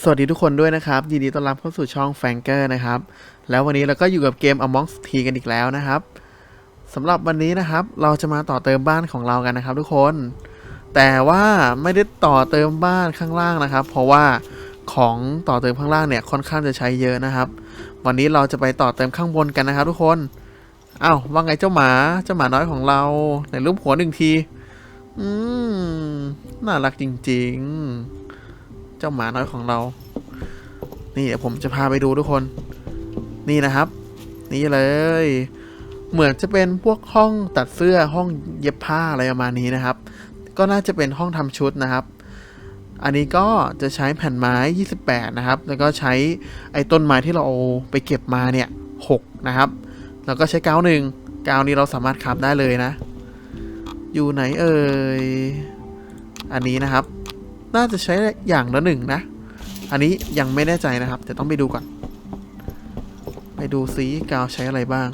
สวัสดีทุกคนด้วยนะครับ ยินดีต้อนรับเข้าสู่ช่องแฟงเกอร์นะครับ แล้ววันนี้เราก็อยู่กับเกม Among Us T กันอีกแล้วนะครับสำหรับวันนี้นะครับ เราจะมาต่อเติมบ้านของเรากันนะครับ ทุกคน แต่ว่าไม่ได้ต่อเติมบ้านข้างล่างนะครับ เพราะว่าของต่อเติมข้างล่างเนี่ยค่อนข้างจะใช้เยอะนะครับ วันนี้เราจะไปต่อเติมข้างบนกันนะครับ ทุกคนอ้าวว่าไงเจ้าหมาเจ้าหมาน้อยของเราในรูปหัวหนึ่งที อืมน่ารักจริง ๆ เจ้าหมาน้อยของเรา นี่เดี๋ยวผมจะพาไปดูทุกคน นี่นะครับ นี่เลย เหมือนจะเป็นพวกห้องตัดเสื้อห้องเย็บผ้าอะไรประมาณนี้นะครับ ก็น่าจะเป็นห้องทำชุดนะครับ อันนี้ก็จะใช้แผ่นไม้ 28 นะครับ แล้วก็ใช้ไอ้ต้นไม้ที่เราเอาไปเก็บมาเนี่ย6นะครับ แล้วก็ใช้กาวหนึ่งกาวนี้เราสามารถขับได้เลยนะ อยู่ไหนเอ่ย อันนี้นะครับ น่าจะใช้อย่างละหนึ่งนะ อันนี้ยังไม่แน่ใจนะครับ แต่ต้องไปดูก่อน ไปดูซิกาวใช้อะไรบ้าง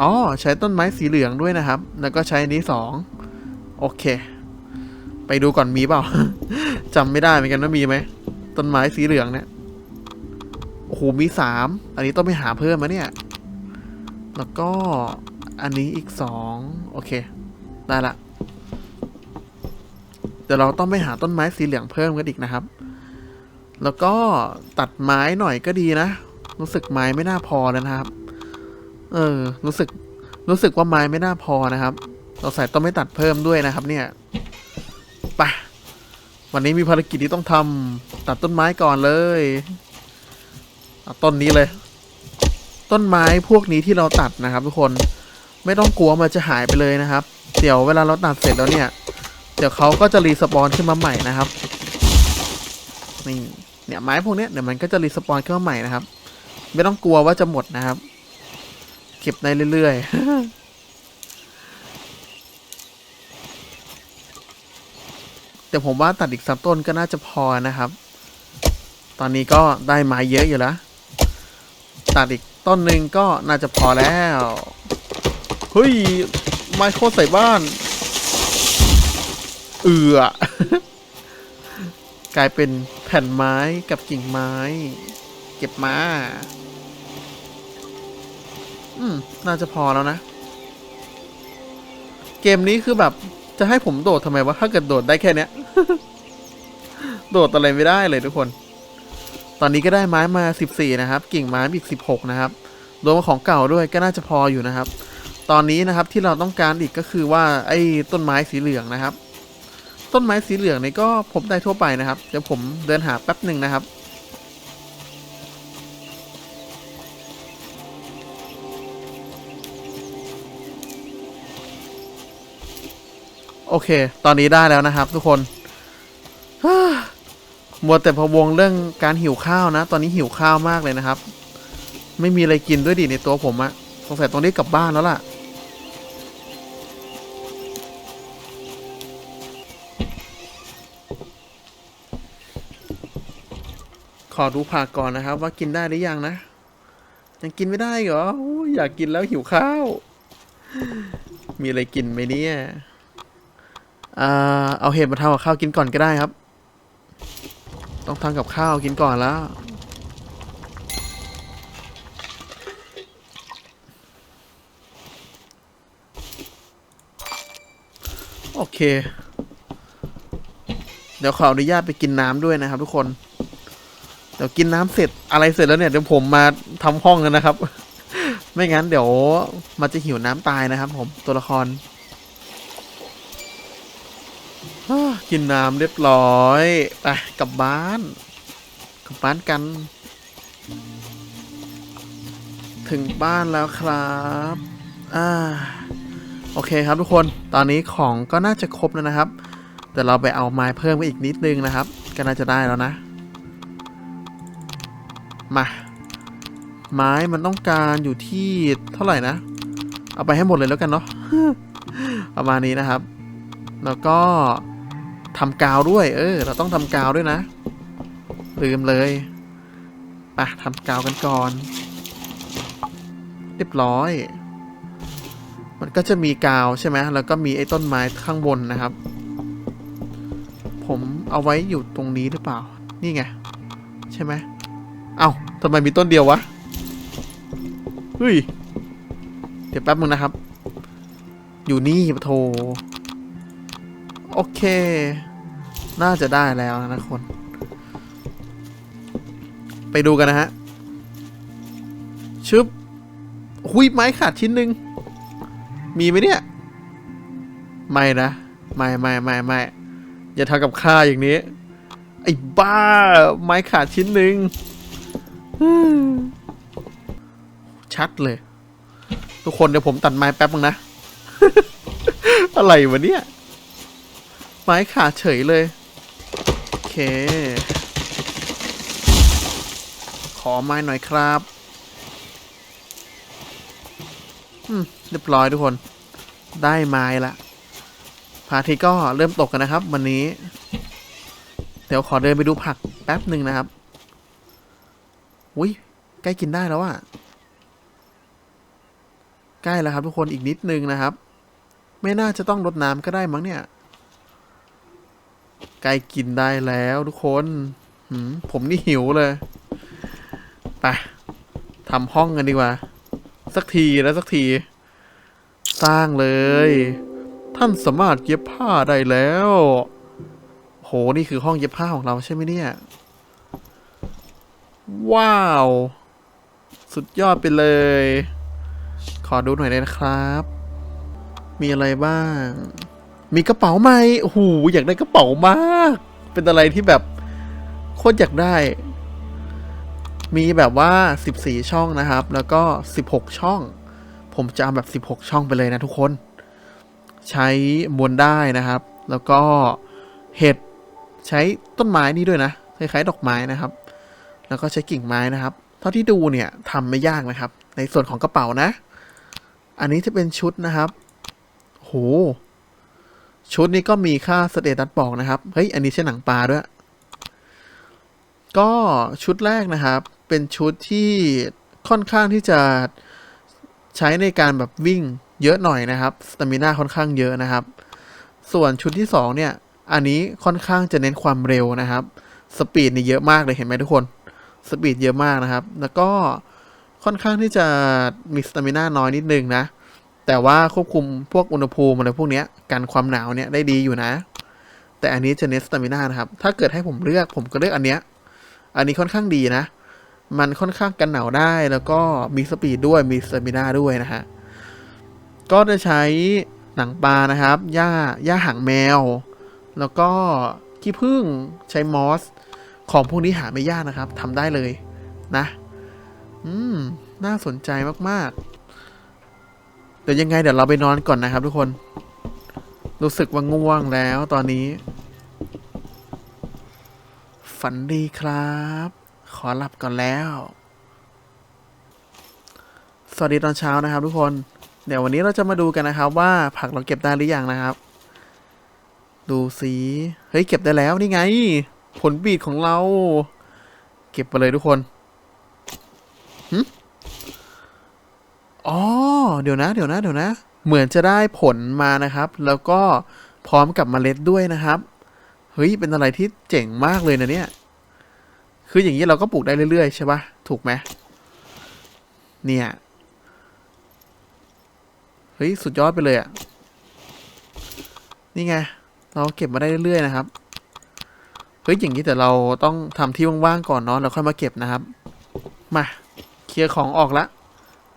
อ๋อ ใช้ต้นไม้สีเหลืองด้วยนะครับ แล้วก็ใช้อันนี้สองโอเค ไปดูก่อนมีเปล่า จำไม่ได้เหมือนกันว่ามีไหม ต้นไม้สีเหลืองเนี่ย โอ้โห มีสาม อันนี้ต้องไปหาเพิ่มมาเนี่ย แล้วก็อันนี้อีกสองโอเค ได้ละ เดี๋ยวเราต้องไปหาต้นไม้สีเหลืองเพิ่มกันอีกนะครับ แล้วก็ตัดไม้หน่อยก็ดีนะ รู้สึกไม้ไม่น่าพอแล้วนะครับ เออ รู้สึก รู้สึกว่าไม้ไม่น่าพอนะครับ เราใส่ต้องไม่ตัดเพิ่มด้วยนะครับ เนี่ยไปะวันนี้มีภารกิจที่ต้องทำตัดต้นไม้ก่อนเลยเต้นนี้เลย ต้นไม้พวกนี้ที่เราตัดนะครับ ทุกคนไม่ต้องกลัวมันจะหายไปเลยนะครับ เดี๋ยวเวลาเราตัดเสร็จแล้วเนี่ย เดี๋ยวเขาก็จะรีสปอนขึ้นมาใหม่นะครับนี่เนี่ยไม้พวกนี้เดี๋ยวมันก็จะรีสปอนขึ้นมาใหม่นะครับ ไม่ต้องกลัวว่าจะหมดนะครับ เก็บได้เรื่อยๆแต่ผมว่าตัดอีกสักต้นก็น่าจะพอนะครับ ตอนนี้ก็ได้ไม้เยอะอยู่แล้วตัดอีกต้นหนึ่งก็น่าจะพอแล้วเฮ้ยไม้โคตรใส่บ้าน เอือกลายเป็นแผ่นไม้กับกิ่งไม้ เก็บมา อืม น่าจะพอแล้วนะ เกมนี้คือแบบ จะให้ผมโดดทำไมวะ ถ้าเกิดโดดได้แค่เนี้ย โดดอะไรไม่ได้เลยทุกคน ตอนนี้ก็ได้ไม้มา14นะครับ กิ่งไม้อีก16นะครับ รวมของเก่าด้วยก็น่าจะพออยู่นะครับ ตอนนี้นะครับที่เราต้องการอีกก็คือว่าไอ้ต้นไม้สีเหลืองนะครับ ต้นไม้สีเหลืองนี่ก็พบได้ทั่วไปนะครับ เดี๋ยวผมเดินหาแป๊บหนึ่งนะครับ โอเค ตอนนี้ได้แล้วนะครับทุกคนฮ่ามัวแต่พะวงเรื่องการหิวข้าวนะ ตอนนี้หิวข้าวมากเลยนะครับ ไม่มีอะไรกินด้วยดิในตัวผมอะสงสัยต้องรีบกลับบ้านแล้วล่ะ ขอดูผักก่อนนะครับ ว่ากินได้หรือยังนะ ยังกินไม่ได้เหรออยอยากกินแล้วหิวข้าว มีอะไรกินไหมเนี่ยอ่าเอาเห็ดมาทำกับข้าวกินก่อนก็ได้ครับ ต้องทำกับข้าวกินก่อนแล้วโอเค เดี๋ยวขออนุญาตไปกินน้ำด้วยนะครับทุกคน เดี๋ยวกินน้ำเสร็จอะไรเสร็จแล้วเนี่ยเดี๋ยวผมมาทำห้องกันนะครับ ไม่งั้นเดี๋ยวมันจะหิวน้ำตายนะครับ ผมตัวละครกินน้ำเรียบร้อยไปกลับบ้านกลับบ้านกัน ถึงบ้านแล้วครับอ่าโอเคครับทุกคนตอนนี้ของก็น่าจะครบแล้วนะครับ แต่เราไปเอาไม้เพิ่มไปอีกนิดนึงนะครับ ก็น่าจะได้แล้วนะ มา ไม้มันต้องการอยู่ที่เท่าไหร่นะ เอาไปให้หมดเลยแล้วกันเนาะประมาณนี้นะครับ แล้วก็ทำกาวด้วย เออ เราต้องทำกาวด้วยนะ ลืมเลยไปทำกาวกันก่อน เรียบร้อย มันก็จะมีกาวใช่ไหมแล้วก็มีไอ้ต้นไม้ข้างบนนะครับ ผมเอาไว้อยู่ตรงนี้หรือเปล่า นี่ไง ใช่ไหม เอ้าทำไมมีต้นเดียววะเฮ้ยเดี๋ยวแป๊บมึงนะครับ อยู่นี่ปะโทโอเค น่าจะได้แล้วนะคน ไปดูกันนะฮะชึบหุยไม้ขาดชิ้นหนึ่งมีไหมเนี่ย ไม่นะ ไม่ไม่ไม่ไม่อย่าทำกับข้าอย่างนี้ ไอ้บ้า ไม้ขาดชิ้นหนึ่ง ชัดเลย ทุกคนเดี๋ยวผมตัดไม้แป๊บนึงนะ อะไรวะเนี่ย ไม้ขาดเฉยเลย โอเค ขอไม้หน่อยครับอืมเรียบร้อยทุกคน ได้ไม้ละพาทิตย์ก็เริ่มตกกันนะครับ วันนี้ เดี๋ยวขอเดินไปดูผักแป๊บหนึ่งนะครับ อุ้ยใกล้กินได้แล้วอะใกล้แล้วครับทุกคนอีกนิดนึงนะครับ ไม่น่าจะต้องรดน้ำก็ได้มั้งเนี่ยใกล้กินได้แล้วทุกคนผมนี่หิวเลยไปทำห้องกันดีกว่า สักทีแล้วสักที สร้างเลย ท่านสามารถเย็บผ้าได้แล้ว โหนี่คือห้องเย็บผ้าของเราใช่ไหมเนี่ย ว้าว สุดยอดไปเลย ขอดูหน่อยได้นะครับ มีอะไรบ้าง มีกระเป๋าใหม่โอ้โหอยากได้กระเป๋ามาก เป็นอะไรที่แบบ โคตรอยากได้ มีแบบว่า 14 ช่องนะครับ แล้วก็ 16 ช่อง ผมจะเอาแบบ 16 ช่องไปเลยนะทุกคน ใช้มวลได้นะครับ แล้วก็เห็ดใช้ต้นไม้นี่ด้วยนะคล้ายๆดอกไม้นะครับ แล้วก็ใช้กิ่งไม้นะครับ เท่าที่ดูเนี่ยทำไม่ยากนะครับ ในส่วนของกระเป๋านะ อันนี้จะเป็นชุดนะครับโหชุดนี้ก็มีค่าสเตตัสบอกนะครับ เฮ้ย อันนี้ใช่หนังปลาด้วย ก็ชุดแรกนะครับ เป็นชุดที่ค่อนข้างที่จะใช้ในการแบบวิ่งเยอะหน่อยนะครับ สตามิน่าค่อนข้างเยอะนะครับ ส่วนชุดที่สองเนี่ย อันนี้ค่อนข้างจะเน้นความเร็วนะครับ สปีดนี่เยอะมากเลยเห็นไหมทุกคน สปีดเยอะมากนะครับ แล้วก็ค่อนข้างที่จะมีสตามิน่าน้อยนิดนึงนะ แต่ว่าควบคุมพวกอุณหภูมิอะไรพวกนี้กันความหนาวเนี่ยได้ดีอยู่นะ แต่อันนี้จะเน้นสตามิน่านะครับ ถ้าเกิดให้ผมเลือกผมก็เลือกอันเนี้ย อันนี้ค่อนข้างดีนะ มันค่อนข้างกันหนาวได้ แล้วก็มีสปีดด้วย มีสตามิน่าด้วยนะฮะ ก็จะใช้หนังปลานะครับ หญ้า หญ้าหางแมว แล้วก็ขี้ผึ้ง ใช้มอส ของพวกนี้หาไม่ยากนะครับทำได้เลยนะ อืม น่าสนใจมากๆ เดี๋ยวยังไงเดี๋ยวเราไปนอนก่อนนะครับทุกคน รู้สึกว่าง่วงแล้วตอนนี้ ฝันดีครับ ขอหลับก่อนแล้ว สวัสดีตอนเช้านะครับทุกคน เดี๋ยววันนี้เราจะมาดูกันนะครับ ว่าผักเราเก็บได้หรือยังนะครับ ดูสิ เฮ้ย เก็บได้แล้วนี่ไง ผลบีดของเรา เก็บไปเลยทุกคนหึอ๋อ เดี๋ยวนะ เดี๋ยวนะ เดี๋ยวนะ เหมือนจะได้ผลมานะครับ แล้วก็พร้อมกับเมล็ดด้วยนะครับ เฮ้ย เป็นอะไรที่เจ๋งมากเลยนะเนี่ย คืออย่างนี้เราก็ปลูกได้เรื่อยๆใช่ปะถูกไหมเนี่ย เฮ้ย สุดยอดไปเลยอะ่ะนี่ไง เราเก็บมาได้เรื่อยๆนะครับ เฮ้ยอย่างนี้แต่เราต้องทำที่ว่างๆก่อนเนาะแล้วค่อยมาเก็บนะครับ มาเคลียร์ของออกละ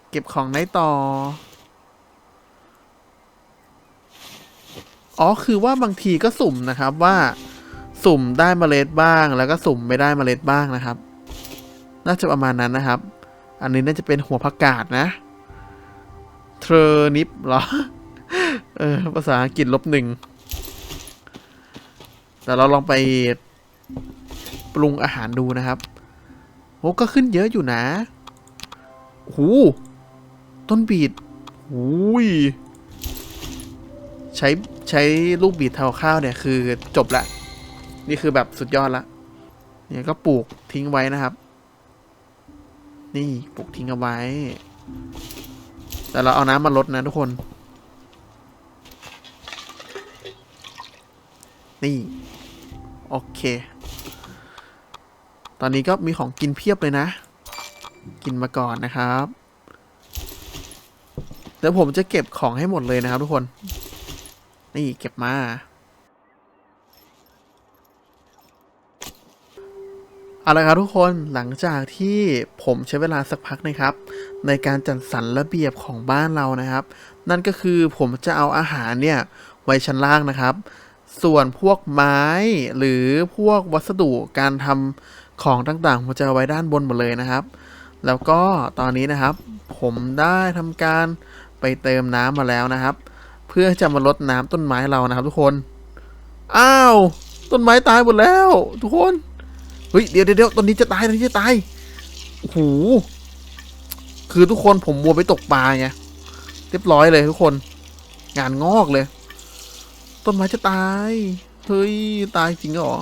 เก็บของได้ต่อ อ๋อคือว่าบางทีก็สุ่มนะครับว่าสุ่มได้เมล็ดบ้าง แล้วก็สุ่มไม่ได้เมล็ดบ้างนะครับ น่าจะประมาณนั้นนะครับ อันนี้น่าจะเป็นหัวผักกาดนะ เทอร์นิปเหรอ เออภาษาอังกฤษลบหนึ่งแต่เราลองไป ปรุงอาหารดูนะครับโอ้ก็ขึ้นเยอะอยู่นะโอ้โหต้นบีดโอ้ยใช้ใช้ลูกบีดเทาข้าวเนี่ยคือจบละ นี่คือแบบสุดยอดละ เนี่ยก็ปลูกทิ้งไว้นะครับ นี่ปลูกทิ้งเอาไว้ แต่เราเอาน้ำมาลดนะทุกคน นี่ โอเค ตอนนี้ก็มีของกินเพียบเลยนะ กินมาก่อนนะครับเดี๋ยวผมจะเก็บของให้หมดเลยนะครับทุกคน นี่เก็บมา เอาละครับทุกคนหลังจากที่ผมใช้เวลาสักพักนะครับ ในการจัดสรรระเบียบของบ้านเรานะครับ นั่นก็คือผมจะเอาอาหารเนี่ยไว้ชั้นล่างนะครับ ส่วนพวกไม้หรือพวกวัสดุการทำ ของต่างๆผมจะเอาไว้ด้านบนหมดเลยนะครับ แล้วก็ตอนนี้นะครับ ผมได้ทำการไปเติมน้ำมาแล้วนะครับ เพื่อจะมาลดน้ำต้นไม้เรานะครับ ทุกคน อ้าว ต้นไม้ตายหมดแล้ว ทุกคนเฮ้ยเดี๋ยวเดี๋ยวเดี๋ยวต้นนี้จะตายต้นนี้จะตายโอ้โหคือทุกคนผมมัวไปตกปลาไงเรียบร้อยเลยทุกคน งานงอกเลย ต้นไม้จะตาย เฮ้ย ตายจริงเหรอ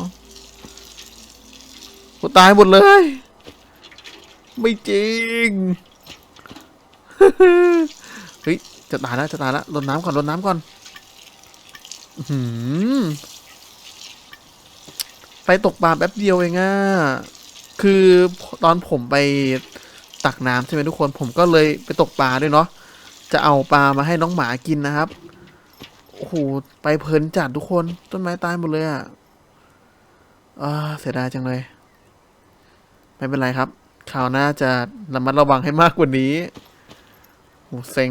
โหตายหมดเลย ไม่จริง เฮ้ย จะตายแล้วจะตายแล้วรดน้ำก่อนรดน้ำก่อนหือไปตกปลาแป๊บเดียวเองอะคือตอนผมไปตักน้ำใช่ไหมทุกคน ผมก็เลยไปตกปลาด้วยเนาะ จะเอาปลามาให้น้องหมากินนะครับ โอ้โห ไปเพลินจัดทุกคน ต้นไม้ตายหมดเลยอะอ่า เสียดายจังเลย ไม่เป็นไรครับคราวหน้าจะระมัดระวังให้มากกว่านี้โหเซ็ง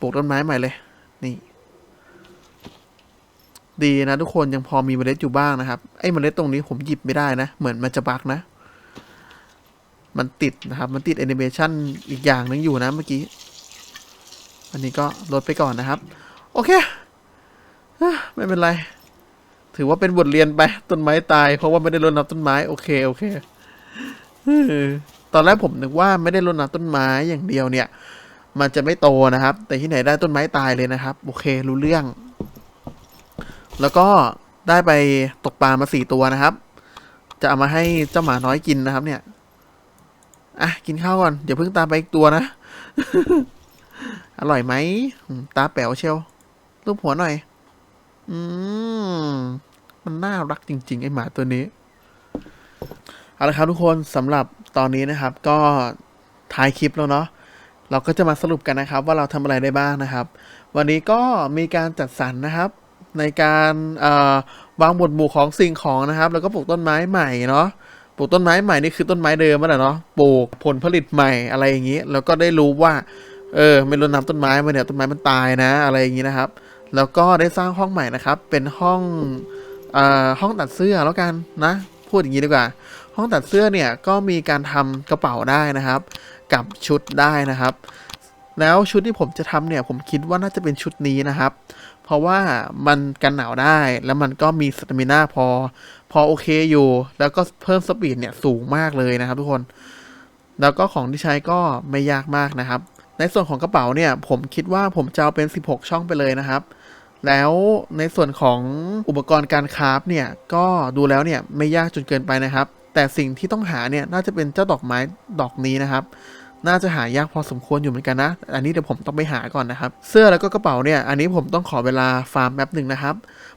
ปลูกต้นไม้ใหม่เลย นี่ ดีนะทุกคนยังพอมีเมล็ดอยู่บ้างนะครับไอ้เมล็ดตรงนี้ผมหยิบไม่ได้นะ เหมือนมันจะบักนะ มันติดนะครับ มันติดแอนิเมชันอีกอย่างหนึงอยู่นะเมื่อกี้ อันนี้ก็ลดไปก่อนนะครับ โอเค ไม่เป็นไร ถือว่าเป็นบทเรียนไป ต้นไม้ตาย เพราะว่าไม่ได้รดน้ำต้นไม้ โอเค โอเคตอนแรกผมนึกว่าไม่ได้รดน้ำต้นไม้อย่างเดียวเนี่ย มันจะไม่โตนะครับ แต่ที่ไหนได้ต้นไม้ตายเลยนะครับ โอเค รู้เรื่อง แล้วก็ได้ไปตกปลามาสี่ตัวนะครับ จะเอามาให้เจ้าหมาน้อยกินนะครับ เนี่ยอะกินข้าวก่อน เดี๋ยวเพิ่งตามไปอีกตัวนะ อร่อยไหม ตาแป๋วเชียวรูปหัวหน่อย อืม มันน่ารักจริง ๆ ไอหมาตัวนี้ เอาละครับทุกคนสำหรับตอนนี้นะครับ ก็ท้ายคลิปแล้วเนาะเราก็จะมาสรุปกันนะครับ ว่าเราทำอะไรได้บ้างนะครับ วันนี้ก็มีการจัดสรรนะครับ ในการวางหมวดหมู่ของสิ่งของนะครับ แล้วก็ปลูกต้นไม้ใหม่เนาะปลูกต้นไม้ใหม่นี่คือต้นไม้เดิมนั่นแหละเนาะปลูกผลผลิตใหม่อะไรอย่างนี้ แล้วก็ได้รู้ว่า เออไม่รดน้ำต้นไม้มาเนี่ยต้นไม้มันตายนะ อะไรอย่างนี้นะครับ แล้วก็ได้สร้างห้องใหม่นะครับ เป็นห้อง ห้องตัดเสื้อแล้วกันนะพูดอย่างนี้ดีกว่า ห้องตัดเสื้อเนี่ยก็มีการทำกระเป๋าได้นะครับ กับชุดได้นะครับ แล้วชุดที่ผมจะทำเนี่ยผมคิดว่าน่าจะเป็นชุดนี้นะครับ เพราะว่ามันกันหนาวได้แล้วมันก็มีสตามิน่าพอ พอโอเคอยู่ แล้วก็เพิ่มสปีดเนี่ยสูงมากเลยนะครับ ทุกคน แล้วก็ของที่ใช้ก็ไม่ยากมากนะครับ ในส่วนของกระเป๋าเนี่ยผมคิดว่าผมจะเอาเป็น 16 ช่องไปเลยนะครับ แล้วในส่วนของอุปกรณ์การคราฟเนี่ย ก็ดูแล้วเนี่ยไม่ยากจนเกินไปนะครับ แต่สิ่งที่ต้องหาเนี่ยน่าจะเป็นเจ้าดอกไม้ดอกนี้นะครับ น่าจะหายากพอสมควรอยู่เหมือนกันนะ อันนี้เดี๋ยวผมต้องไปหาก่อนนะครับ เสื้อแล้วก็กระเป๋าเนี่ยอันนี้ผมต้องขอเวลาฟาร์มแป๊บหนึ่งนะครับ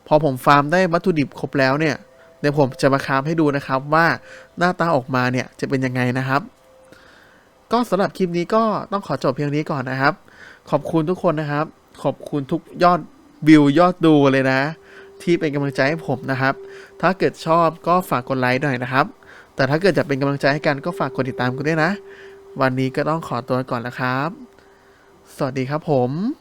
พอผมฟาร์มได้วัตถุดิบครบแล้วเนี่ยเดี๋ยวผมจะมาคราฟให้ดูนะครับว่าหน้าตาออกมาเนี่ยจะเป็นยังไงนะครับ ก็สำหรับคลิปนี้ก็ต้องขอจบเพียงนี้ก่อนนะครับ ขอบคุณทุกคนนะครับ ขอบคุณทุกยอด วิวยอดดูเลยนะ ที่เป็นกำลังใจให้ผมนะครับ ถ้าเกิดชอบก็ฝากกดไลค์หน่อยนะครับ แต่ถ้าเกิดจะเป็นกำลังใจให้กันก็ฝากกดติดตามกันด้วยนะ วันนี้ก็ต้องขอตัวก่อนแล้วครับ สวัสดีครับผม